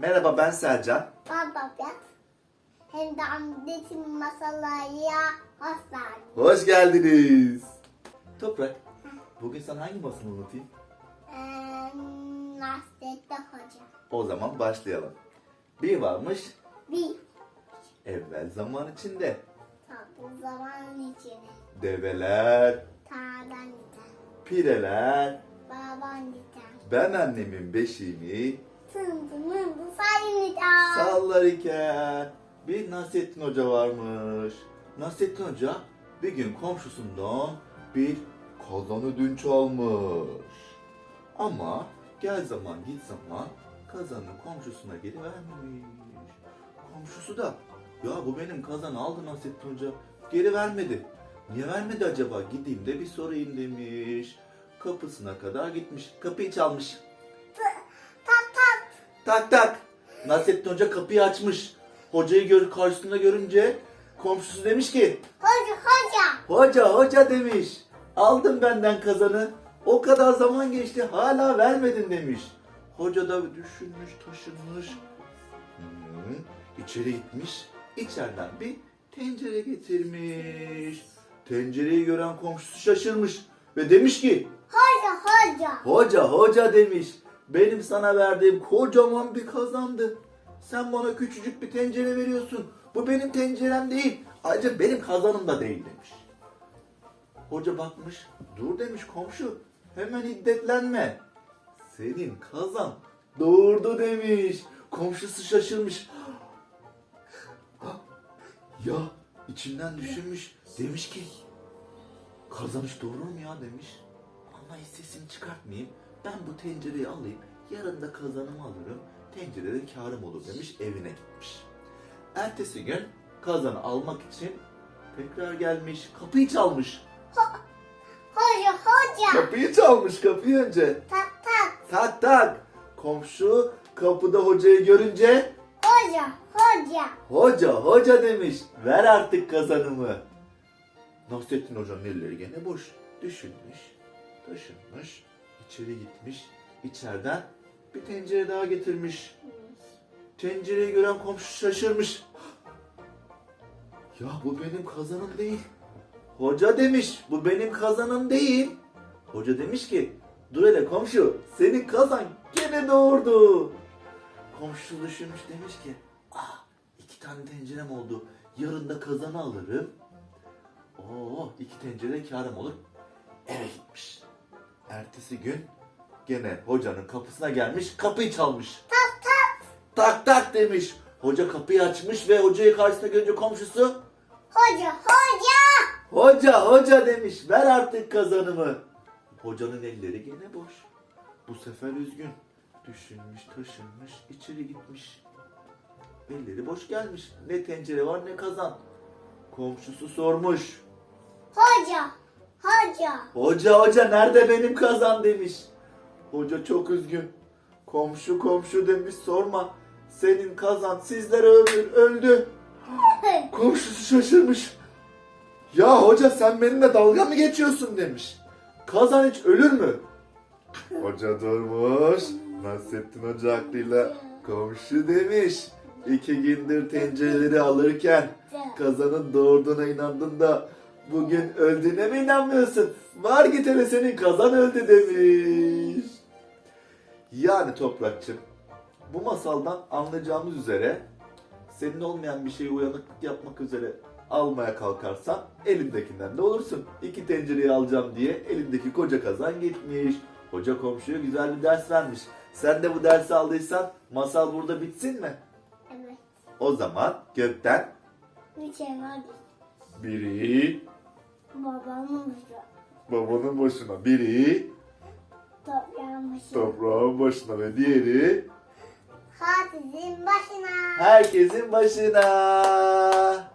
Merhaba ben Selcan. Baba ben. Hem de annetin masalaya hastane. Hoş geldiniz. Toprak, bugün sana hangi masalını anlatayım? Eee, Nasrettin Hoca. O zaman başlayalım. Bir varmış Bir evvel zaman içinde. tatlı zaman içine. Develer, Tağdan iten. pireler, Baban iten. ben annemin beşiğini sayın iten. sallar iken bir Nasrettin Hoca varmış. Nasrettin Hoca bir gün komşusundan bir kazan ödünç almış. Ama gel zaman git zaman kazanı komşusuna geri vermemiş. Komşusu da ya bu benim kazanı aldı Nasrettin Hoca geri vermedi. Niye vermedi acaba gideyim de bir sorayım demiş. Kapısına kadar gitmiş. Kapıyı çalmış. Tak tak. Tak tak. Nasrettin Hoca kapıyı açmış. Hocayı gör, karşısında görünce komşusu demiş ki Hoca hoca. Hoca hoca demiş. Aldın benden kazanı. O kadar zaman geçti hala vermedin demiş. Hoca da düşünmüş taşınmış. Hmm, içeri gitmiş. İçeriden bir tencere getirmiş. Tencereyi gören komşusu şaşırmış. Ve demiş ki Hoca hoca. Hoca hoca demiş. Benim sana verdiğim kocaman bir kazandı. Sen bana küçücük bir tencere veriyorsun. Bu benim tencerem değil. Ayrıca benim kazanım da değil demiş. Hoca bakmış. Dur demiş komşu. Hemen hiddetlenme. Senin kazan doğurdu demiş. Komşusu şaşırmış. Ya içinden düşünmüş. Demiş ki kazan hiç doğurur mu ya demiş. Ama sesini çıkartmayayım. Ben bu tencereyi alayım. Yarın da kazanımı alırım. Tencerede karım olur demiş. Evine gitmiş. Ertesi gün kazanı almak için tekrar gelmiş. Kapıyı çalmış. Hoca hoca. Kapıyı çalmış kapıyı önce. Tak tak. Tak tak. Komşu kapıda hocayı görünce Hoca hoca. Hoca hoca demiş. Ver artık kazanımı. Nasrettin Hoca'nın elleri gene boş. Düşünmüş, taşınmış, içeri gitmiş. İçeriden bir tencere daha getirmiş. Tencereyi gören komşu şaşırmış. Ya bu benim kazanım değil. Hoca demiş bu benim kazanım değil. Hoca demiş ki dur hele komşu senin kazan gene doğurdu. Komşu düşünmüş demiş ki ah iki tane tencerem oldu. Yarın da kazanı alırım. Oo iki tencere karım olur. Eve gitmiş. Ertesi gün gene hocanın kapısına gelmiş kapıyı çalmış. Tak tak. Tak tak demiş. Hoca kapıyı açmış ve hocayı karşısında görünce komşusu Hoca hoca. Hoca hoca demiş ver artık kazanımı. Hocanın elleri gene boş. Bu sefer üzgün. Düşünmüş taşınmış içeri gitmiş. Elleri boş gelmiş. Ne tencere var ne kazan. Komşusu sormuş. Hoca hoca. Hoca hoca nerede benim kazan demiş. Hoca çok üzgün. Komşu komşu demiş sorma. Senin kazan sizlere ömür öldü. Komşusu şaşırmış. Ya hoca sen benimle dalga mı geçiyorsun demiş. Kazan hiç ölür mü? Hoca durmuş. Nasrettin Hoca aklıyla komşu demiş. İki gündür tencereleri alırken kazanın doğurduğuna inandın da bugün öldüğüne mi inanmıyorsun? Var git hele senin kazan öldü demiş. Yani Toprakçım bu masaldan anlayacağımız üzere senin olmayan bir şeyi uyanıklık yapmak üzere almaya kalkarsan elindekinden de olursun. İki tencereyi alacağım diye elindeki koca kazan gitmiş. Hoca komşuya güzel bir ders vermiş. Sen de bu dersi aldıysan masal burada bitsin mi? Evet. O zaman gökten var. biri Babamın başı. babanın başına, biri Toprağın başı. toprağın başına ve diğeri Hatice'nin başına. herkesin başına.